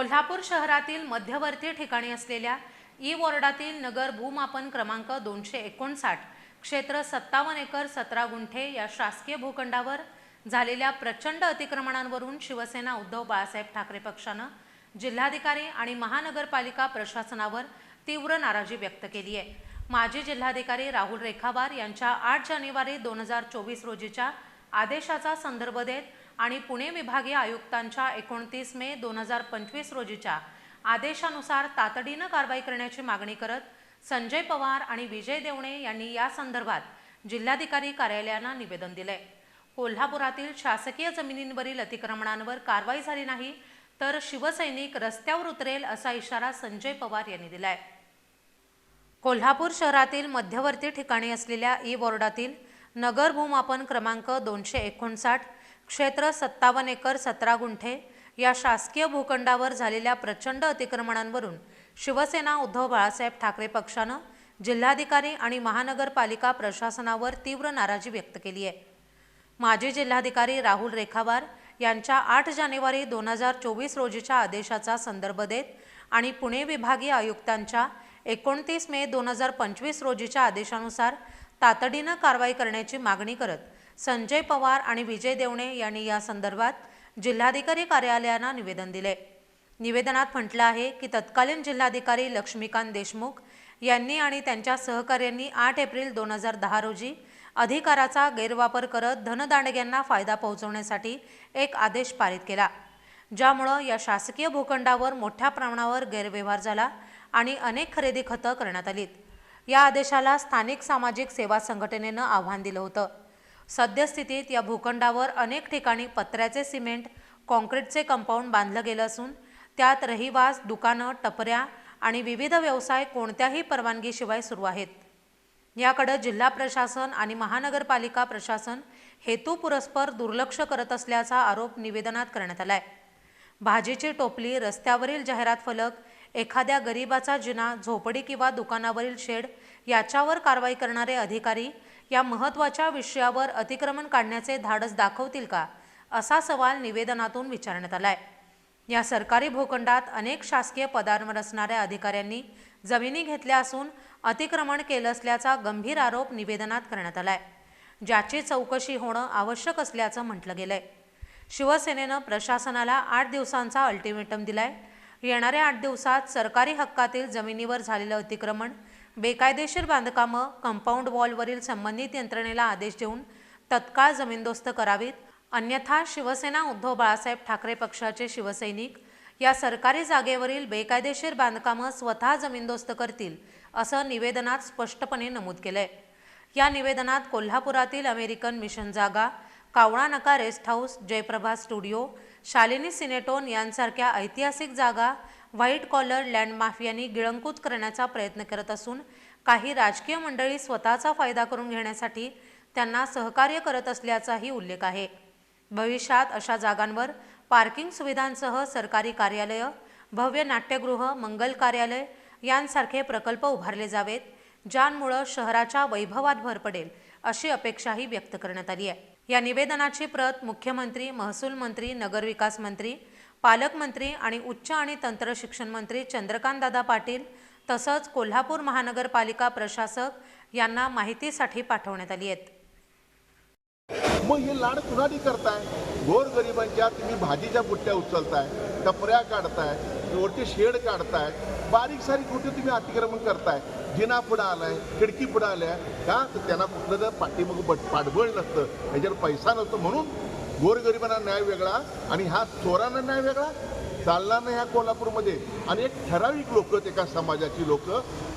कोल्हापूर शहरातील मध्यवर्ती ठिकाणी असलेल्या ई वॉर्डातील नगर भूमापन क्रमांक दोनशे एकोणसाठ क्षेत्र सत्तावन्न एकर सतरा गुंठे या शासकीय भूखंडावर झालेल्या प्रचंड अतिक्रमणांवरून शिवसेना उद्धव बाळासाहेब ठाकरे पक्षानं जिल्हाधिकारी आणि महानगरपालिका प्रशासनावर तीव्र नाराजी व्यक्त केली आहे. माजी जिल्हाधिकारी राहुल रेखावार यांच्या आठ जानेवारी दोन हजार चोवीस रोजीच्या आदेशाचा संदर्भ देत आणि पुणे विभागीय आयुक्तांच्या एकोणतीस मे दोन हजार पंचवीस रोजीच्या आदेशानुसार तातडीनं कारवाई करण्याची मागणी करत संजय पवार आणि विजय देवणे यांनी या संदर्भात जिल्हाधिकारी कार्यालयांना निवेदन दिले कोल्हापुरातील शासकीय जमिनींवरील अतिक्रमणांवर कारवाई झाली नाही तर शिवसैनिक रस्त्यावर उतरेल असा इशारा संजय पवार यांनी दिलाय. कोल्हापूर शहरातील मध्यवर्ती ठिकाणी असलेल्या ई वॉर्डातील नगर भूमापन क्रमांक दोनशे एकोणसाठ क्षेत्र सत्तावन्न एकर सतरा गुंठे या शासकीय भूखंडावर झालेल्या प्रचंड अतिक्रमणांवरून शिवसेना उद्धव बाळासाहेब ठाकरे पक्षानं जिल्हाधिकारी आणि महानगरपालिका प्रशासनावर तीव्र नाराजी व्यक्त केली आहे. माजी जिल्हाधिकारी राहुल रेखावार यांच्या आठ जानेवारी दोन हजार चोवीस रोजीच्या आदेशाचा संदर्भ देत आणि पुणे विभागीय आयुक्तांच्या एकोणतीस मे दोन हजार पंचवीस रोजीच्या आदेशानुसार तातडीनं कारवाई करण्याची मागणी करत संजय पवार आणि विजय देवणे यांनी या संदर्भात जिल्हाधिकारी कार्यालयांना निवेदन दिले. निवेदनात म्हटलं आहे की तत्कालीन जिल्हाधिकारी लक्ष्मीकांत देशमुख यांनी आणि त्यांच्या सहकाऱ्यांनी आठ एप्रिल दोन हजार दहा रोजी अधिकाराचा गैरवापर करत धनदांडग्यांना फायदा पोहोचवण्यासाठी एक आदेश पारित केला ज्यामुळं या शासकीय भूखंडावर मोठ्या प्रमाणावर गैरव्यवहार झाला आणि अनेक खरेदी खतं करण्यात आलीत. या आदेशाला स्थानिक सामाजिक सेवा संघटनेनं आव्हान दिलं होतं. सद्यस्थितीत या भूखंडावर अनेक ठिकाणी पत्र्याचे सिमेंट कॉन्क्रीटचे कंपाऊंड बांधलं गेलं असून त्यात रहिवास दुकानं टपऱ्या आणि विविध व्यवसाय कोणत्याही परवानगीशिवाय सुरू आहेत. याकडे जिल्हा प्रशासन आणि महानगरपालिका प्रशासन हेतुपुरस्पर दुर्लक्ष करत असल्याचा आरोप निवेदनात करण्यात आलाय. भाजीची टोपली रस्त्यावरील जाहिरात फलक एखाद्या गरिबाचा जिना झोपडी किंवा दुकानावरील शेड याच्यावर कारवाई करणारे अधिकारी या महत्त्वाच्या विषयावर अतिक्रमण काढण्याचे धाडस दाखवतील का असा सवाल निवेदनातून विचारण्यात आलाय. या सरकारी भूखंडात अनेक शासकीय पदांवर असणाऱ्या अधिकाऱ्यांनी जमिनी घेतल्या असून अतिक्रमण केलं असल्याचा गंभीर आरोप निवेदनात करण्यात आलाय. ज्याची चौकशी होणं आवश्यक असल्याचं म्हटलं गेलंय. शिवसेनेनं प्रशासनाला आठ दिवसांचा अल्टिमेटम दिलाय. येणाऱ्या आठ दिवसात सरकारी हक्कातील जमिनीवर झालेलं अतिक्रमण बेकायदेशीर बांधकामं कंपाऊंड वॉलवरील संबंधित यंत्रणेला आदेश देऊन तत्काळ जमीनदोस्त करावीत. अन्यथा शिवसेना उद्धव बाळासाहेब ठाकरे पक्षाचे शिवसैनिक या सरकारी जागेवरील बेकायदेशीर बांधकामं स्वतः जमीनदोस्त करतील असं निवेदनात स्पष्टपणे नमूद केलंय. या निवेदनात कोल्हापुरातील अमेरिकन मिशन जागा कावळा नका rest house Jayaprabha studio Shalini cinetone यांसारख्या ऐतिहासिक जागा व्हाईट कॉलर लँड माफियांनी गिळंकृत करण्याचा प्रयत्न करत असून काही राजकीय मंडळी स्वतःचा फायदा करून घेण्यासाठी त्यांना सहकार्य करत असल्याचाही उल्लेख आहे. भविष्यात अशा जागांवर पार्किंग सुविधांसह सरकारी कार्यालयं भव्य नाट्यगृह मंगल कार्यालय यांसारखे प्रकल्प उभारले जावेत ज्यांमुळं शहराच्या वैभवात भर पडेल अशी अपेक्षाही व्यक्त करण्यात आली आहे. या निवेदनाची प्रत मुख्यमंत्री महसूल मंत्री नगरविकास मंत्री पालकमंत्री आणि उच्च आणि तंत्र शिक्षण मंत्री चंद्रकांतदादा पाटील तसंच कोल्हापूर महानगरपालिका प्रशासक यांना माहितीसाठी पाठवण्यात आली आहेत. मग हे लाड कुणाडी करताय? गोर गरिबांच्या तुम्ही भाजीच्या बुट्ट्या उचलताय टपऱ्या काढताय वरती शेड काढताय बारीक सारीक कुठे तुम्ही अतिक्रमण करताय. जिना पुढं आलाय खिडकी पुढं आल्या का तर त्यांना कुठलं तर पाठीमग बट पाठबळ नसतं ह्याच्यावर पैसा नसतो म्हणून गोरगरिबांना न्याय वेगळा आणि हा चोरांना न्याय वेगळा चालला नाही ह्या कोल्हापूरमध्ये. आणि एक ठराविक लोक एका समाजाची लोक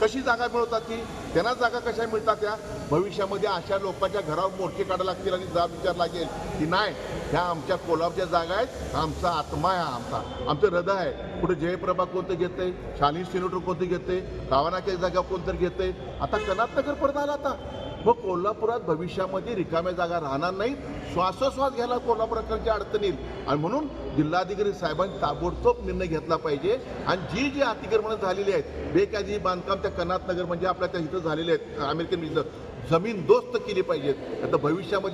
कशी जागा मिळवतात ती? त्यांना जागा कशा मिळतात त्या? भविष्यामध्ये अशा लोकांच्या घरावर मोर्चे काढायला लागतील आणि जाब विचार लागेल. की नाही. ह्या आमच्या कोल्हापूरच्या जागा आहेत. आमचा आत्मा आहे आमचा. आमचं हृदय आहे. कुठे जयप्रभा कोणतं घेते शालीन सिनेटर कोणतं घेते कावानाच्या जागा कोणतं घेते आता कनातनगर परत आला आता. मग कोल्हापुरात भविष्यामध्ये रिकाम्या जागा राहणार नाहीत. श्वासोश्वास घ्यायला कोल्हापुराकडची अडचण येईल. आणि म्हणून जिल्हाधिकारी साहेबांनी ताबडतोब निर्णय घेतला पाहिजे. आणि जी जी अतिक्रमणं झालेली आहेत बेकायदेशीर बांधकाम त्या कनातनगर म्हणजे आपल्या त्या इथं झालेले आहेत अमेरिकन जमीन दोस्त केली पाहिजेत. आता भविष्यामध्ये